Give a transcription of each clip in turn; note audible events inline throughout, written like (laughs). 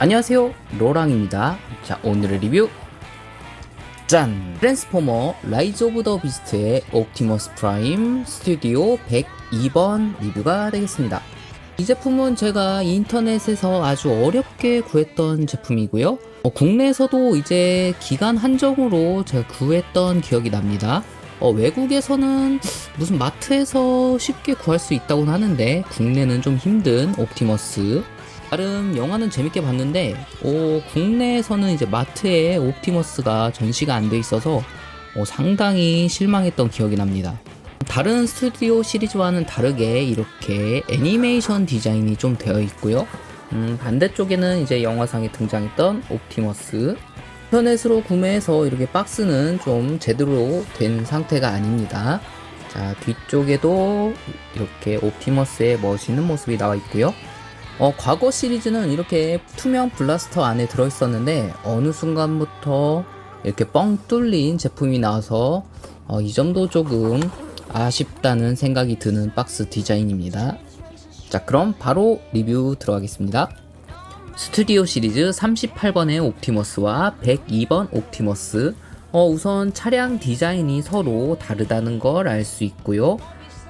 안녕하세요. 로랑입니다. 자 오늘의 리뷰. 짠! 트랜스포머 라이즈 오브 더 비스트의 옵티머스 프라임 스튜디오 102번 리뷰가 되겠습니다. 이 제품은 제가 인터넷에서 아주 어렵게 구했던 제품이고요. 어, 국내에서도 이제 기간 한정으로 제가 구했던 기억이 납니다 어, 외국에서는 무슨 마트에서 쉽게 구할 수 있다고는 하는데 국내는 좀 힘든 옵티머스 나름 영화는 재밌게 봤는데 어, 국내에서는 이제 마트에 옵티머스가 전시가 안 돼 있어서 어, 상당히 실망했던 기억이 납니다. 다른 스튜디오 시리즈와는 다르게 이렇게 애니메이션 디자인이 좀 되어 있고요. 음, 반대쪽에는 이제 영화상에 등장했던 옵티머스. 인터넷으로 구매해서 이렇게 박스는 좀 제대로 된 상태가 아닙니다. 자, 뒤쪽에도 이렇게 옵티머스의 멋있는 모습이 나와 있고요. 어, 과거 시리즈는 이렇게 투명 블라스터 안에 들어있었는데 어느 순간부터 이렇게 뻥 뚫린 제품이 나와서 어, 이 점도 조금 아쉽다는 생각이 드는 박스 디자인입니다. 자, 그럼 바로 리뷰 들어가겠습니다. 스튜디오 시리즈 38번의 옵티머스와 102번 옵티머스. 어, 우선 차량 디자인이 서로 다르다는 걸 알 수 있고요.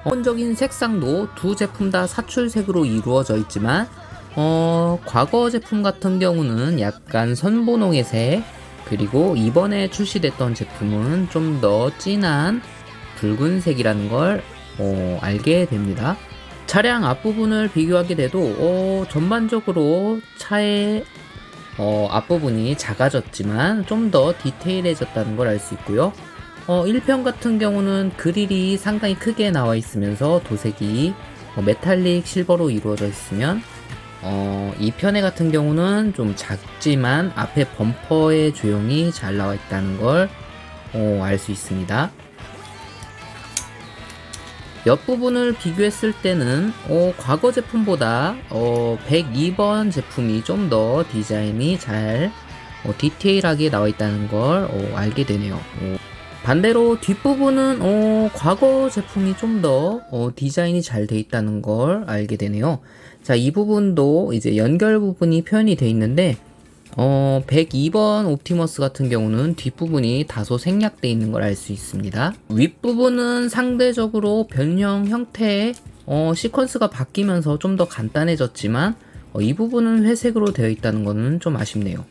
기본적인 색상도 두 제품 다 사출색으로 이루어져 있지만 어, 과거 제품 같은 경우는 약간 선보농의 색 그리고 이번에 출시됐던 제품은 좀 더 진한 붉은색이라는 걸 어, 알게 됩니다. 차량 앞부분을 비교하게 돼도 어, 전반적으로 차의 어, 앞부분이 작아졌지만 좀 더 디테일해졌다는 걸 알 수 있고요. 어, 1편 같은 경우는 그릴이 상당히 크게 나와 있으면서 도색이 어, 메탈릭 실버로 이루어져 있으면 어, 2편의 같은 경우는 좀 작지만 앞에 범퍼에 조용히 잘 나와 있다는 걸 어, 알수 있습니다. 옆부분을 비교했을 때는 어, 과거 제품보다 어, 102번 제품이 좀 더 디자인이 잘 어, 디테일하게 나와 있다는 걸 어, 알게 되네요. 어, 반대로 뒷부분은 어, 과거 제품이 좀더 디자인이 잘 돼 있다는 걸 알게 되네요. 자, 이 부분도 이제 연결 부분이 표현이 돼 있는데 어, 102번 옵티머스 같은 경우는 뒷부분이 다소 생략돼 있는 걸 알 수 있습니다. 윗부분은 상대적으로 변형 형태의 어, 시퀀스가 바뀌면서 좀 더 간단해졌지만 어, 이 부분은 회색으로 되어 있다는 것은 좀 아쉽네요.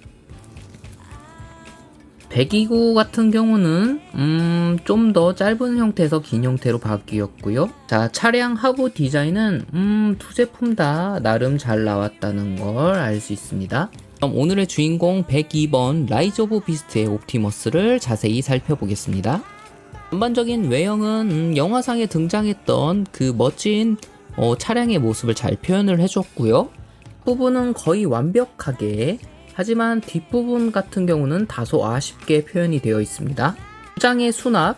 129 같은 경우는 음, 좀 더 짧은 형태에서 긴 형태로 바뀌었고요. 자, 차량 하부 디자인은 음, 두 제품 다 나름 잘 나왔다는 걸 알 수 있습니다. 그럼 오늘의 주인공 102번 라이즈 오브 비스트의 옵티머스를 자세히 살펴보겠습니다. 전반적인 외형은 음, 영화상에 등장했던 그 멋진 어, 차량의 모습을 잘 표현을 해줬고요. 부분은 거의 완벽하게 하지만 뒷부분 같은 경우는 다소 아쉽게 표현이 되어 있습니다. 수장의 수납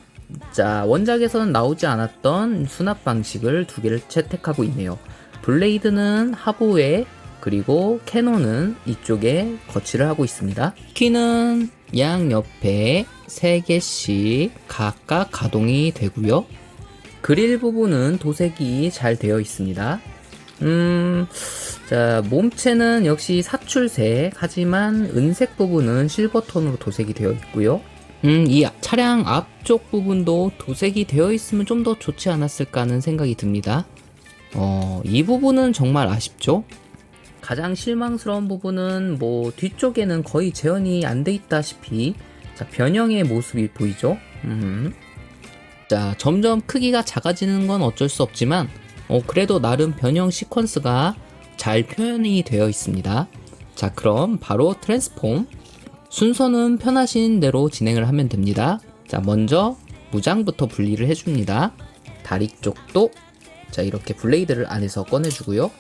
자 원작에서는 나오지 않았던 수납 방식을 두 개를 채택하고 있네요. 블레이드는 하부에 그리고 캐논은 이쪽에 거치를 하고 있습니다. 키는 양 옆에 3개씩 각각 가동이 되고요. 그릴 부분은 도색이 잘 되어 있습니다. 음, 자, 몸체는 역시 사출색, 하지만 은색 부분은 실버톤으로 도색이 되어 있고요. 음, 이 차량 앞쪽 부분도 도색이 되어 있으면 좀 더 좋지 않았을까 하는 생각이 듭니다. 어, 이 부분은 정말 아쉽죠? 가장 실망스러운 부분은 뭐 뒤쪽에는 거의 재현이 안 돼 있다시피 자, 변형의 모습이 보이죠? 음. 자, 점점 크기가 작아지는 건 어쩔 수 없지만 어, 그래도 나름 변형 시퀀스가 잘 표현이 되어 있습니다. 자, 그럼 바로 트랜스폼. 순서는 편하신 대로 진행을 하면 됩니다. 자, 먼저 무장부터 분리를 해줍니다. 다리 쪽도 자, 이렇게 블레이드를 안에서 꺼내주고요.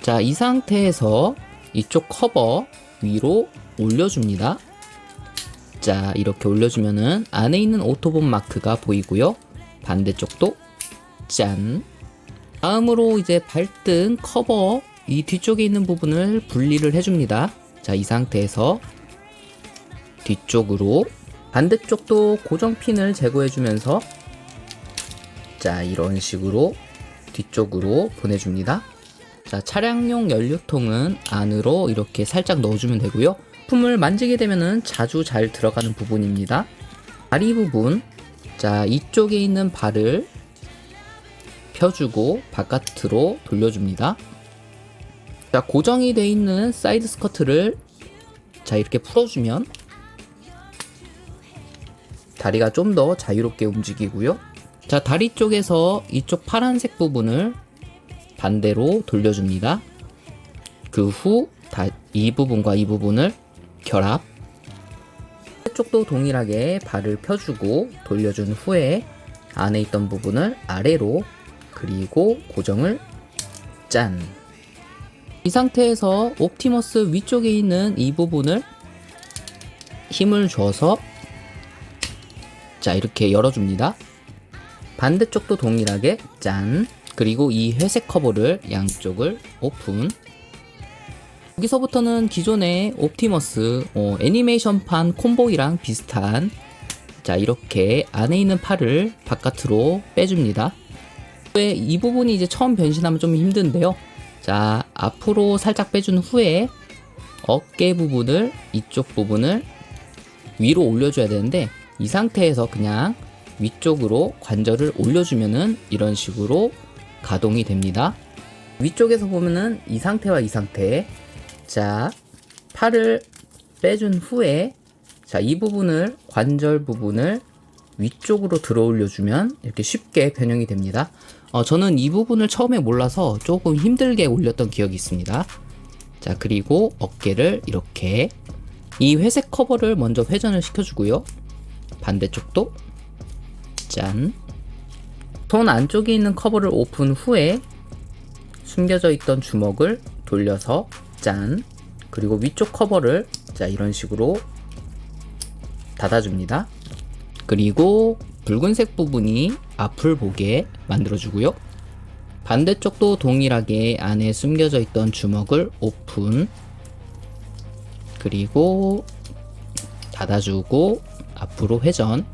자, 이 상태에서 이쪽 커버 위로 올려줍니다. 자, 이렇게 올려주면은 안에 있는 오토본 마크가 보이고요. 반대쪽도 짠. 다음으로 이제 발등 커버 이 뒤쪽에 있는 부분을 분리를 해줍니다. 자, 이 상태에서 뒤쪽으로 반대쪽도 고정핀을 제거해주면서 자, 이런 식으로 뒤쪽으로 보내줍니다. 자, 차량용 연료통은 안으로 이렇게 살짝 넣어주면 되고요. 품을 만지게 되면은 자주 잘 들어가는 부분입니다. 다리 부분, 자, 이쪽에 있는 발을 펴주고 바깥으로 돌려줍니다. 자, 고정이 돼 있는 사이드 스커트를 자, 이렇게 풀어주면 다리가 좀 더 자유롭게 움직이고요. 자, 다리 쪽에서 이쪽 파란색 부분을 반대로 돌려줍니다. 그 후 이 부분과 이 부분을 결합. 쪽도 동일하게 발을 펴주고 돌려준 후에 안에 있던 부분을 아래로 그리고 고정을 짠. 이 상태에서 옵티머스 위쪽에 있는 이 부분을 힘을 줘서 자 이렇게 열어줍니다. 반대쪽도 동일하게 짠. 그리고 이 회색 커버를 양쪽을 오픈. 여기서부터는 기존의 옵티머스 어, 애니메이션판 콤보이랑 비슷한 자 이렇게 안에 있는 팔을 바깥으로 빼줍니다. 왜 이 부분이 이제 처음 변신하면 좀 힘든데요. 자 앞으로 살짝 빼준 후에 어깨 부분을 이쪽 부분을 위로 올려줘야 되는데 이 상태에서 그냥 위쪽으로 관절을 올려주면은 이런 식으로 가동이 됩니다. 위쪽에서 보면은 이 상태와 이 상태. 자, 팔을 빼준 후에 자, 이 부분을 관절 부분을 위쪽으로 들어 올려주면 이렇게 쉽게 변형이 됩니다. 어, 저는 이 부분을 처음에 몰라서 조금 힘들게 올렸던 기억이 있습니다. 자, 그리고 어깨를 이렇게 이 회색 커버를 먼저 회전을 시켜주고요. 반대쪽도 짠. 손 안쪽에 있는 커버를 오픈 후에 숨겨져 있던 주먹을 돌려서 짠. 그리고 위쪽 커버를 자 이런 식으로 닫아줍니다. 그리고 붉은색 부분이 앞을 보게 만들어주고요. 반대쪽도 동일하게 안에 숨겨져 있던 주먹을 오픈. 그리고 닫아주고 앞으로 회전.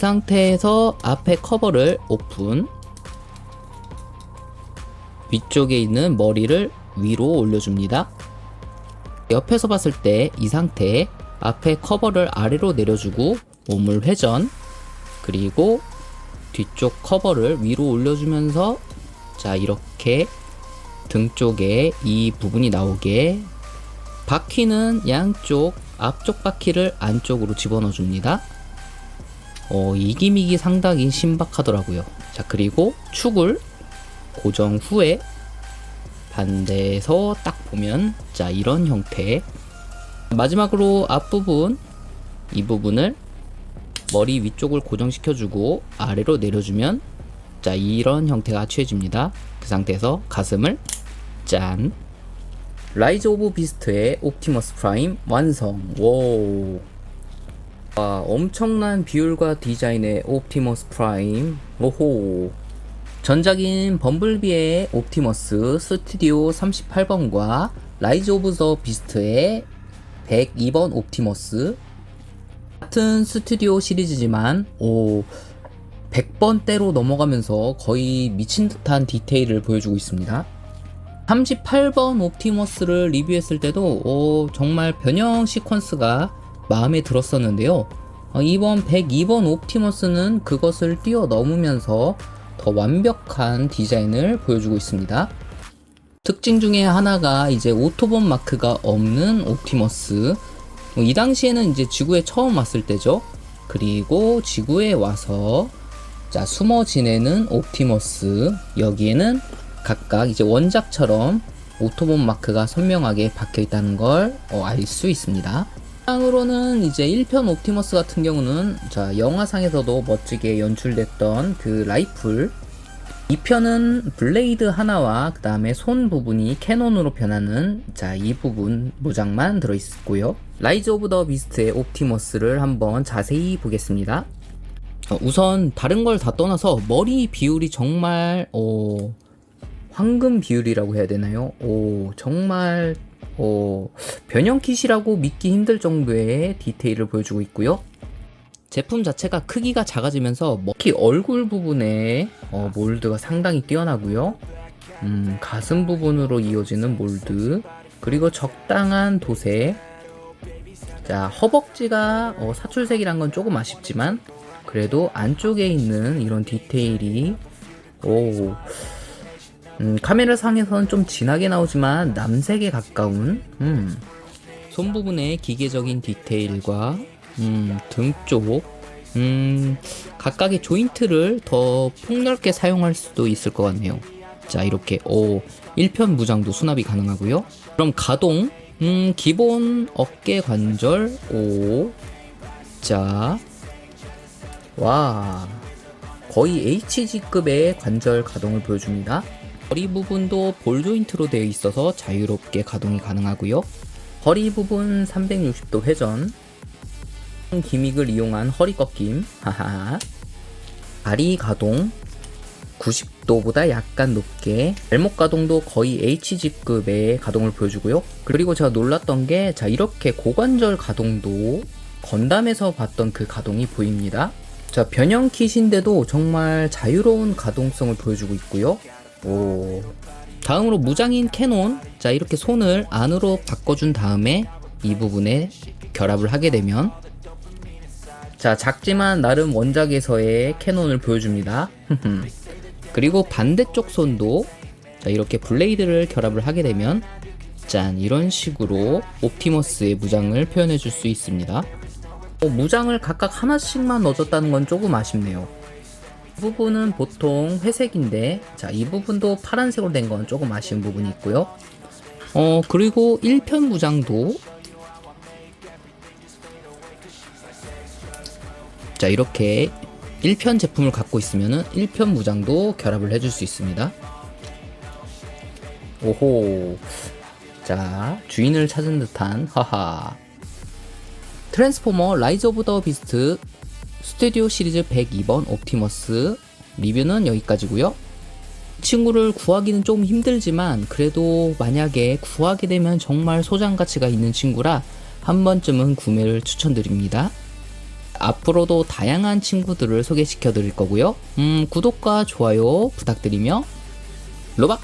이 상태에서 앞에 커버를 오픈. 위쪽에 있는 머리를 위로 올려줍니다. 옆에서 봤을 때 이 상태에 앞에 커버를 아래로 내려주고 몸을 회전 그리고 뒤쪽 커버를 위로 올려주면서 자 이렇게 등 쪽에 이 부분이 나오게 바퀴는 양쪽 앞쪽 바퀴를 안쪽으로 집어넣어 줍니다. 어, 이 기믹이 상당히 신박하더라고요. 자 그리고 축을 고정 후에 반대에서 딱 보면 자 이런 형태. 마지막으로 앞부분 이 부분을 머리 위쪽을 고정시켜주고 아래로 내려주면 자 이런 형태가 취해집니다. 그 상태에서 가슴을 짠. 라이즈 오브 비스트의 옵티머스 프라임 완성. 오 와, 엄청난 비율과 디자인의 옵티머스 프라임 오호 전작인 범블비의 옵티머스 스튜디오 38번과 라이즈 오브 더 비스트의 102번 옵티머스 같은 스튜디오 시리즈지만 오 100번대로 넘어가면서 거의 미친 듯한 디테일을 보여주고 있습니다. 38번 옵티머스를 리뷰했을 때도 오, 정말 변형 시퀀스가 마음에 들었었는데요. 어, 이번 102번 옵티머스는 그것을 뛰어넘으면서 더 완벽한 디자인을 보여주고 있습니다. 특징 중에 하나가 이제 오토본 마크가 없는 옵티머스. 어, 이 당시에는 이제 지구에 처음 왔을 때죠. 그리고 지구에 와서 자 숨어 지내는 옵티머스 여기에는 각각 이제 원작처럼 오토본 마크가 선명하게 박혀 있다는 걸 알 수 있습니다. 상으로는 이제 1편 옵티머스 같은 경우는 자 영화상에서도 멋지게 연출됐던 그 라이플. 2편은 블레이드 하나와 그 다음에 손 부분이 캐논으로 변하는 자 이 부분 모장만 들어있고요. 라이즈 오브 더 비스트의 옵티머스를 한번 자세히 보겠습니다. 어, 우선 다른 걸 다 떠나서 머리 비율이 정말 어, 황금 비율이라고 해야 되나요? 오 정말 어, 변형킷이라고 믿기 힘들 정도의 디테일을 보여주고 있고요. 제품 자체가 크기가 작아지면서 특히 얼굴 부분에 어, 몰드가 상당히 뛰어나고요. 음, 가슴 부분으로 이어지는 몰드 그리고 적당한 도색 자 허벅지가 어, 사출색이란 건 조금 아쉽지만 그래도 안쪽에 있는 이런 디테일이 오 음, 카메라 상에서는 좀 진하게 나오지만 남색에 가까운 음, 손 부분의 기계적인 디테일과 음, 등 쪽, 음, 각각의 조인트를 더 폭넓게 사용할 수도 있을 것 같네요. 자, 이렇게, 오, 1편 무장도 수납이 가능하고요. 그럼 가동, 음, 기본 어깨 관절, 오, 자, 와, 거의 HG급의 관절 가동을 보여줍니다. 허리 부분도 볼 조인트로 되어 있어서 자유롭게 가동이 가능하고요. 허리 부분 360도 회전, 기믹을 이용한 허리 꺾임, 하하. 다리 가동 90도보다 약간 높게, 발목 가동도 거의 HG급의 가동을 보여주고요. 그리고 제가 놀랐던 게, 자, 이렇게 고관절 가동도 건담에서 봤던 그 가동이 보입니다. 자, 변형 킷인데도 정말 자유로운 가동성을 보여주고 있고요. 오. 다음으로 무장인 캐논. 자, 이렇게 손을 안으로 바꿔준 다음에 이 부분에 결합을 하게 되면 자, 작지만 나름 원작에서의 캐논을 보여줍니다. (laughs) 그리고 반대쪽 손도 자, 이렇게 블레이드를 결합을 하게 되면 짠, 이런 식으로 옵티머스의 무장을 표현해 줄 수 있습니다. 어, 무장을 각각 하나씩만 넣어줬다는 건 조금 아쉽네요. 이 부분은 보통 회색인데 자 이 부분도 파란색으로 된 건 조금 아쉬운 부분이 있고요. 어 그리고 1편 무장도. 자 이렇게 1편 제품을 갖고 있으면은 1편 무장도 결합을 해줄 수 있습니다. 오호. 자 주인을 찾은 듯한 하하. 트랜스포머 라이즈 오브 더 비스트 스튜디오 시리즈 102번 옵티머스 리뷰는 여기까지고요. 친구를 구하기는 좀 힘들지만 그래도 만약에 구하게 되면 정말 소장 가치가 있는 친구라 한 번쯤은 구매를 추천드립니다. 앞으로도 다양한 친구들을 소개시켜 드릴 거고요. 음, 구독과 좋아요 부탁드리며 로박